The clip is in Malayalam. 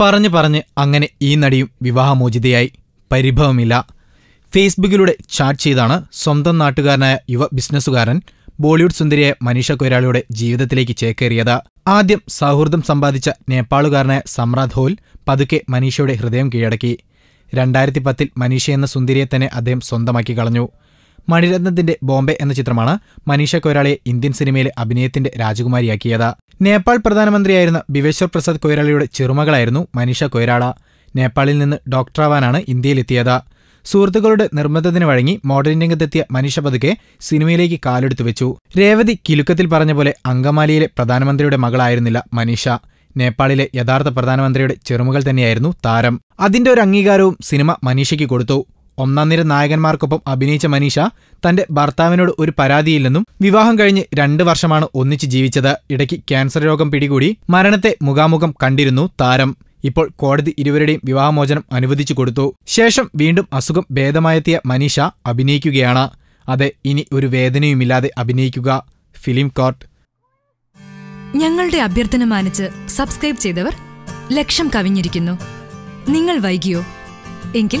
പറഞ്ഞു പറഞ്ഞ് അങ്ങനെ ഈ നടിയും വിവാഹമോചിതയായി. പരിഭവമില്ല. ഫേസ്ബുക്കിലൂടെ ചാറ്റ് ചെയ്താണ് സ്വന്തം നാട്ടുകാരനായ യുവ ബിസിനസ്സുകാരൻ ബോളിവുഡ് സുന്ദരിയായ മനീഷ കൊയ്രാളിയുടെ ജീവിതത്തിലേക്ക് ചേക്കേറിയത്. ആദ്യം സൗഹൃദം സമ്പാദിച്ച നേപ്പാളുകാരനായ സമ്രാത് ഹോൽ പതുക്കെ മനീഷയുടെ ഹൃദയം കീഴടക്കി. രണ്ടായിരത്തി പത്തിൽ മനീഷ എന്ന സുന്ദരിയെ തന്നെ അദ്ദേഹം സ്വന്തമാക്കി കളഞ്ഞു. മണിരത്നത്തിന്റെ ബോംബെ എന്ന ചിത്രമാണ് മനീഷ കൊയ്രാളിയെ ഇന്ത്യൻ സിനിമയിലെ അഭിനയത്തിന്റെ രാജകുമാരിയാക്കിയത്. നേപ്പാൾ പ്രധാനമന്ത്രിയായിരുന്ന ബിവേശ്വർ പ്രസാദ് കൊയ്രാളയുടെ ചെറുമകളായിരുന്നു മനീഷ കൊയ്രാള. നേപ്പാളിൽ നിന്ന് ഡോക്ടറാവാനാണ് ഇന്ത്യയിലെത്തിയത്. സുഹൃത്തുക്കളുടെ നിർബന്ധത്തിന് വഴങ്ങി മോഡലിംഗ് രംഗത്തെത്തിയ മനീഷ പതുക്കെ സിനിമയിലേക്ക് കാലെടുത്തു വെച്ചു. രേവതി കിലുക്കത്തിൽ പറഞ്ഞ പോലെ അങ്കമാലിയിലെ പ്രധാനമന്ത്രിയുടെ മകളായിരുന്നില്ല മനീഷ. നേപ്പാളിലെ യഥാർത്ഥ പ്രധാനമന്ത്രിയുടെ ചെറുമകൾ തന്നെയായിരുന്നു താരം. അതിന്റെ ഒരു അംഗീകാരവും സിനിമ മനീഷയ്ക്ക് കൊടുത്തു. ഒന്നാം നിര നായകന്മാർക്കൊപ്പം അഭിനയിച്ച മനീഷ തന്റെ ഭർത്താവിനോട് ഒരു പരാതിയില്ലെന്നും വിവാഹം കഴിഞ്ഞ് രണ്ട് വർഷമാണ് ഒന്നിച്ച് ജീവിച്ചത്. ഇടയ്ക്ക് ക്യാൻസർ രോഗം പിടികൂടി മരണത്തെ മുഖാമുഖം കണ്ടിരുന്നു താരം. ഇപ്പോൾ കോടതി ഇരുവരുടെയും വിവാഹമോചനം അനുവദിച്ചു കൊടുത്തു. ശേഷം വീണ്ടും അസുഖം ഭേദമായെത്തിയ മനീഷ അഭിനയിക്കുകയാണ്. അതെ ഇനി ഒരു വേദനയുമില്ലാതെ അഭിനയിക്കുക. Film court. ഞങ്ങളുടെ അഭ്യർത്ഥന മാനിച്ച് സബ്സ്ക്രൈബ് ചെയ്തവർ ലക്ഷം കവിഞ്ഞിരിക്കുന്നു. നിങ്ങൾ വൈകിയോ? എങ്കിൽ